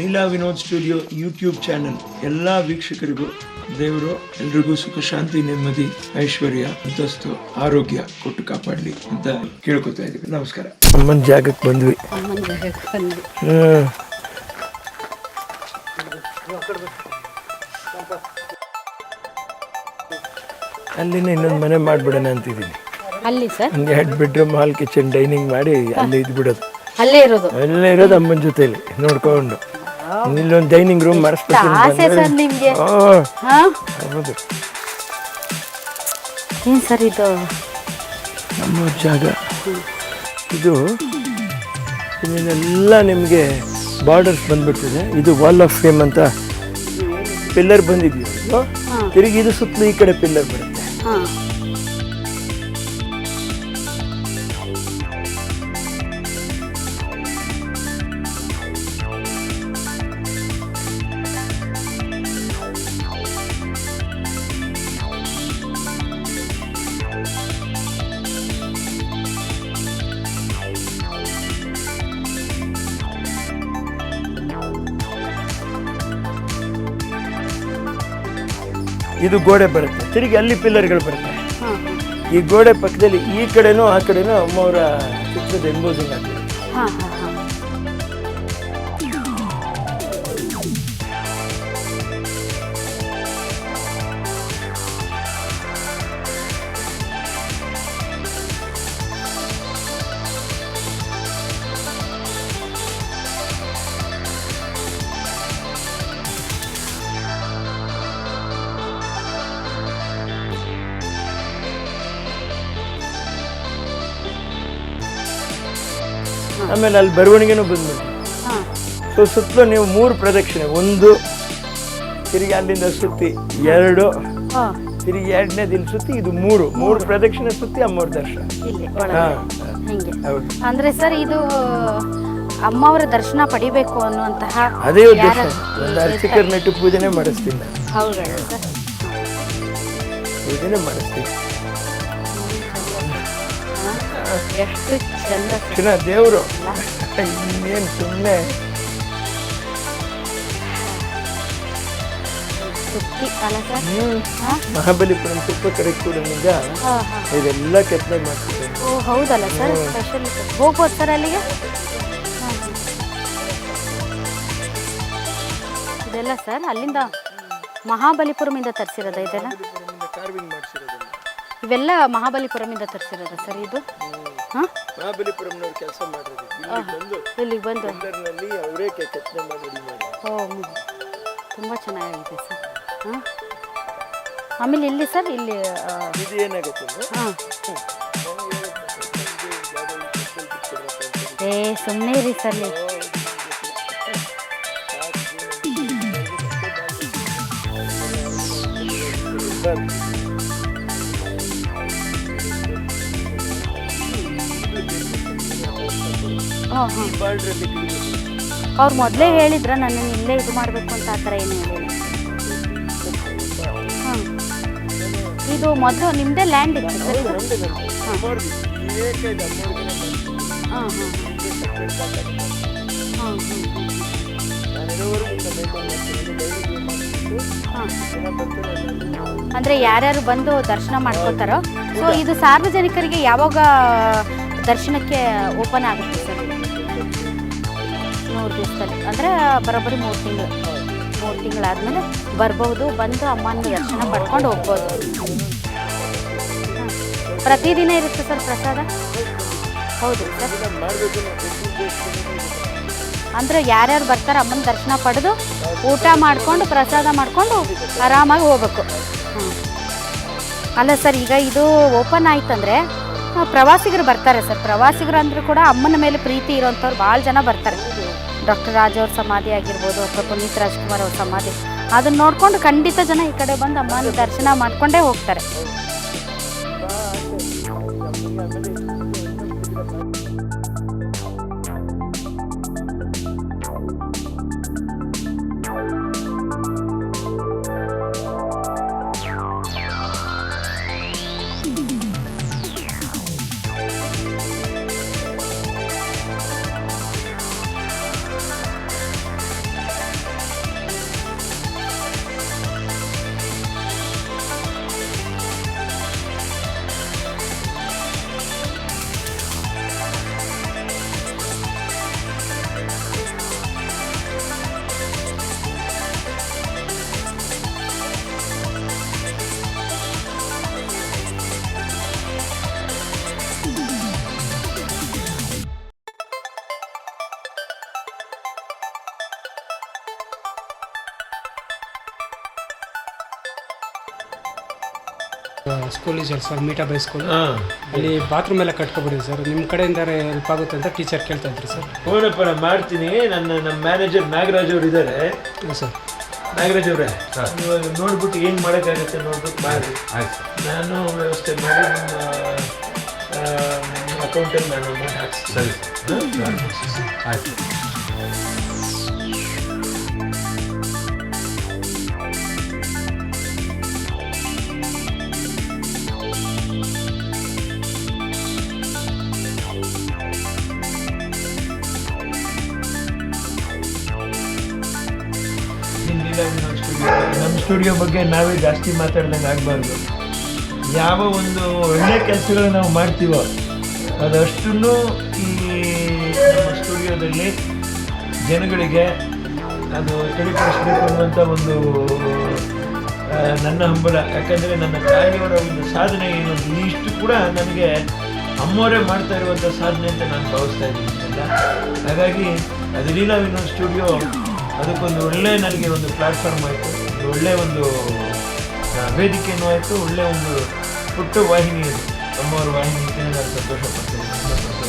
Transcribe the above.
Leela Vinod studio YouTube channel. ಎಲ್ಲ ವೀಕ್ಷಕರಿಗೂ ದೇವರು ಎಲ್ರಿಗೂ ಸುಖ ಶಾಂತಿ ನೆಮ್ಮದಿ ಐಶ್ವರ್ಯ ಅಂತಸ್ತು ಆರೋಗ್ಯ ಕೊಟ್ಟು ಕಾಪಾಡಲಿ ಅಂತ ಕೇಳ್ಕೊತಾ ಇದೀವಿ ನಮಸ್ಕಾರ. ಅಮ್ಮನ ಜಾಗಕ್ಕೆ ಬಂದ್ವಿ. ಅಲ್ಲಿನ ಹ್ಮ್. ಇನ್ನೊಂದು ಮನೆ ಮಾಡ್ಬಿಡೋಣ ಅಂತಿದ್ದೀನಿ. ಅಲ್ಲಿ ಸರ್? ಒಂದು ಎರಡು ಬೆಡ್ರೂಮ್ ಹಾಲ್ ಕಿಚನ್ ಡೈನಿಂಗ್ ಮಾಡಿ ಅಲ್ಲಿ ಇದ್ಬಿಡೋದು. ಅಲ್ಲೇ ಇರೋದು? ಅಲ್ಲೇ ಇರೋದು ಅಮ್ಮನ ಜೊತೆಲಿ ನೋಡ್ಕೊಂಡು. ಇಲ್ಲೊಂದು ಡೈನಿಂಗ್ ರೂಮ್ ಆಸೆ ಸರ್ ನಿಮ್ಗೆ. ಹಾ. ಹೌದು. ಏನ್ ಸರ್ ಇದು? ನಮ್ಮ ಜಾಗ. ಇದು ಇದನ್ನೆಲ್ಲ ನಿಮಗೆ ಬಾರ್ಡರ್ಸ್ ಬಂದ್ಬಿಡ್ತಿದೆ. ಇದು ವಾಲ್ ಆಫ್ ಫೇಮ್ ಅಂತ ಪಿಲ್ಲರ್ ಬಂದಿದೆಯೋ ತಿರುಗಿ ಇದು ಸುತ್ತಲೂ ಈ ಕಡೆ ಪಿಲ್ಲರ್ ಬರುತ್ತೆ. ಹಾ. ಇದು ಗೋಡೆ ಬರುತ್ತೆ. ತಿರುಗಿ ಅಲ್ಲಿ ಪಿಲ್ಲರ್ಗಳು ಬರುತ್ತೆ. ಈ ಗೋಡೆ ಪಕ್ಕದಲ್ಲಿ ಈ ಕಡೆನೂ ಆ ಕಡೆನೂ ಅಮ್ಮವರ ಚಿತ್ರದ ಎಂಬೋಸಿಂಗ್ ಆಗ್ತದೆ ಆಮೇಲೆ ಅಲ್ಲಿ ಬರವಣಿಗೆನೂ ಬಂದ್ಬಿಟ್ಟು ಸೊ ಸುತ್ತಲೂ ನೀವು ಮೂರು ಪ್ರದಕ್ಷಿಣೆ. ಒಂದು ತಿರುಗಿ ಅಲ್ಲಿಂದ ಸುತ್ತಿ. ಎರಡು ತಿರುಗಿ ಎರಡನೇ ದಿನ ಸುತ್ತಿ ಇದು ಮೂರು. ಮೂರು ಪ್ರದಕ್ಷಿಣೆ ಸುತ್ತಿ ಅಮ್ಮವ್ರ ದರ್ಶನ. ಅಂದ್ರೆ ಸರ್ ಇದು ಅಮ್ಮವರ ದರ್ಶನ ಪಡಿಬೇಕು ಅನ್ನುವಂತಹ ಅದೇ ಉದ್ದೇಶ. ಒಂದು ಅರ್ಚಕರ ನೆಟ್ಟು ಪೂಜೆನೆ ಮಾಡಿಸ್ತೀನಿ. ಪೂಜೆನೆ ಮಾಡಿಸ್ತೀನಿ. ಎಷ್ಟು ಚೆಂದ. ಚಿನ್ನ ದೇವರು ಇನ್ನೇನು ಸುಮ್ಮನೆ ಮಹಾಬಲಿಪುರಂ ತುಪ್ಪ ಕರೆಕ್ಟೂರಿನಿಂದ ಇದೆಲ್ಲ ಕೆತ್ತನೆ ಮಾಡ್ತಿದ್ದೇನೆ ಓ ಹೌದಲ್ಲ ಸರ್ ಸ್ಪೆಷಲ್ ಹೋಗ್ಬೋದು ಸರ್ ಅಲ್ಲಿಗೆ. ಇದೆಲ್ಲ ಸರ್ ಅಲ್ಲಿಂದ ಮಹಾಬಲಿಪುರಮಿಂದ ತರಿಸಿರೋದ ಇದೆಲ್ಲ ಇವೆಲ್ಲ ಮಹಾಬಲಿಪುರಮಿಂದ ತರಿಸಿರೋದ ಸರ್ ಇದು? ಹಾಂ? ಮಹಾಬಲಿಪುರಂನವ್ರು ಕೆಲಸ ಮಾಡಿರೋದು. ಇಲ್ಲಿ ಬಂದು ಇಲ್ಲಿಗೆ ಬಂದು? ಬಂದರ್ನಲ್ಲಿ ಅವರೇ ಕೆತ್ತನೆ ಮಾಡಿ ready ಮಾಡಿರೋದು. ಓ ತುಂಬ ಚೆನ್ನಾಗಿದೆ ಸರ್. ಹಾಂ? ಆಮೇಲೆ ಇಲ್ಲಿ ಸರ್ ಇಲ್ಲಿ ಇದು ಏನಾಗುತ್ತೆ ಅಂದ್ರೆ, ಹಾಂ. ನಾನು ಹೇಳಿದ್ನಲ್ಲ, ನಮ್ಗೆ ಯಾವ್ದೋ ಒಂದು temple ಬಿಟ್ಕೊಡ್ಬೇಕು ಅಂತ ಹೇಳಿ. ಏ ಸುಮ್ಮನೆ ಇರಿ ಸರ್ ನೀವು. ಅವ್ರು ಮೊದಲೇ ಹೇಳಿದ್ರ ನನ್ನ ಇಲ್ಲೇ ಇದು ಮಾಡಬೇಕು ಅಂತ ಆ ಥರ ಏನು ಹೇಳಿಲ್ಲ. ಹಾಂ ಇದು ಮೊದಲು ನಿಮ್ಮದೇ ಲ್ಯಾಂಡ್ ಇತ್ತು. ಸರ್ ಇದು. ನಮ್ದೇ ನಮ್ದೇ. ಅಮ್ಮವ್ರ್ದು ಏಕೈದು ಅಮ್ಮವ್ರಿಗೆನೆ ಮಾಡ್ತೀನಿ. ಹಾಂ ಹಾಂ ಇದೇ separate ಜಾಗ. ಹಾಂ ಹಾಂ ನಾನು ಇರೋವರೆಗೂ ಇಂಥ maintain ಮಾಡ್ತೀನಿ. ಡೈಲಿ ಕ್ಲೀನ್ ಮಾಡ್ಬಿಟ್ಟು ಹಾಂ ಜನ ಬರ್ತಾರೆ ಎಲ್ಲರೂ ಅಂದರೆ ಯಾರ್ಯಾರು ಬಂದು ದರ್ಶನ ಮಾಡ್ಕೋತಾರೋ. ಸೊ ಇದು ಸಾರ್ವಜನಿಕರಿಗೆ ಯಾವಾಗ ದರ್ಶನಕ್ಕೆ ಓಪನ್ ಆಗುತ್ತೆ? ಮೂರು ದಿವಸದಲ್ಲಿ. ಅಂದರೆ ಬರೋಬ್ಬರಿ ಮೂರು ತಿಂಗಳು. ಮೂರು ತಿಂಗಳಾದಮೇಲೆ ಬರ್ಬೋದು, ಬಂದು ಅಮ್ಮನ ದರ್ಶನ ಪಡ್ಕೊಂಡು ಹೋಗ್ಬೋದು. ಪ್ರತಿದಿನ ಇರುತ್ತೆ ಸರ್ ಪ್ರಸಾದ? ಹೌದು ಅಂದರೆ ಯಾರ್ಯಾರು ಬರ್ತಾರೆ ಅಮ್ಮನ ದರ್ಶನ ಪಡೆದು ಊಟ ಮಾಡಿಕೊಂಡು, ಪ್ರಸಾದ ಮಾಡಿಕೊಂಡು ಆರಾಮಾಗಿ ಹೋಗ್ಬೇಕು. ಅಲ್ಲ ಸರ್, ಈಗ ಇದು ಓಪನ್ ಆಯ್ತಂದ್ರೆ ಪ್ರವಾಸಿಗರು ಬರ್ತಾರೆ ಸರ್. ಪ್ರವಾಸಿಗರು ಅಂದರೂ ಕೂಡ ಅಮ್ಮನ ಮೇಲೆ ಪ್ರೀತಿ ಇರೋಂಥವ್ರು ಭಾಳ ಜನ ಬರ್ತಾರೆ. ಡಾಕ್ಟರ್ ರಾಜ್ ಅವ್ರ ಸಮಾಧಿ ಆಗಿರ್ಬೋದು ಅಥವಾ ಪುನೀತ್ ರಾಜ್ಕುಮಾರ್ ಅವ್ರ ಸಮಾಧಿ. ಅದನ್ನ ನೋಡ್ಕೊಂಡು ಖಂಡಿತ ಜನ ಈ ಕಡೆ ಬಂದು ಅಮ್ಮನ ದರ್ಶನ ಮಾಡ್ಕೊಂಡೇ ಹೋಗ್ತಾರೆ. ಸ್ಕೂಲ್ ಇದೆ ಸರ್ ಮೀಟಾ ಬೈ ಸ್ಕೂಲ್ ಹಾಂ. ಅಲ್ಲಿ ಬಾತ್ರೂಮ್ ಎಲ್ಲ ಕಟ್ಕೊಬಿಡಿ ಸರ್ ನಿಮ್ಮ ಕಡೆಯಿಂದ ಹೆಲ್ಪ್ ಆಗುತ್ತೆ ಅಂತ ಟೀಚರ್ ಕೇಳ್ತಾ ಇದ್ರು ಸರ್ ಹೋನಪ್ಪ ನಾನು ಮಾಡ್ತೀನಿ. ನನ್ನ ನಮ್ಮ ಮ್ಯಾನೇಜರ್ ನಾಗರಾಜ್ ಅವರು ಇದ್ದಾರೆ ಹ್ಞೂ ಸರ್ ನಾಗರಾಜ್ ಅವರೇ ನೀವು ನೋಡ್ಬಿಟ್ಟು ಏನು ಮಾಡೋಕ್ಕಾಗುತ್ತೆ ನೋಡ್ಬಿಟ್ಟು ಮಾಡಿ. ನಾನು ವ್ಯವಸ್ಥೆ ಮಾಡಿ ನಿಮ್ಮ ಅಕೌಂಟಲ್ಲಿ ನಾನು ಸರಿ ಸರ್. ಆಯ್ತು. ಸ್ಟುಡಿಯೋ ಬಗ್ಗೆ ನಾವೇ ಜಾಸ್ತಿ ಮಾತಾಡ್ದಂಗೆ ಆಗಬಾರ್ದು. ಯಾವ ಒಂದು ಒಳ್ಳೆ ಕೆಲಸಗಳು ನಾವು ಮಾಡ್ತೀವೋ ಅದಷ್ಟನ್ನು ಈ ನಮ್ಮ ಸ್ಟುಡಿಯೋದಲ್ಲಿ ಜನಗಳಿಗೆ ಅದು ತಿಳಿಪಡಿಸಬೇಕು ಅನ್ನುವಂಥ ಒಂದು ನನ್ನ ಹಂಬಲ. ಯಾಕಂದರೆ ನನ್ನ ತಾಯಿಯವರ ಒಂದು ಸಾಧನೆ ಏನು ಇಷ್ಟು ಕೂಡ ನನಗೆ ಅಮ್ಮವರೇ ಮಾಡ್ತಾ ಇರುವಂಥ ಸಾಧನೆ ಅಂತ ನಾನು ಭಾವಿಸ್ತಾ ಇದ್ದೀನಿ ಎಲ್ಲ ಹಾಗಾಗಿ ಅದು ಲೀಲಾ ವಿನೋದ್ ಸ್ಟುಡಿಯೋ, ಅದಕ್ಕೊಂದು ಒಳ್ಳೆ ನನಗೆ ಒಂದು ಪ್ಲಾಟ್ಫಾರ್ಮ್ ಆಯಿತು. ಒಳ್ಳೆಯ ಒಂದು ವೇದಿಕೆಯೂ ಆಯಿತು ಒಳ್ಳೆಯ ಒಂದು ಪುಟ್ಟ ವಾಹಿನಿ ಅದು ನಮ್ಮವರ ವಾಹಿನಿ ಅಂತ ನಾನು ಸಂತೋಷ ಪಡ್ತೀನಿ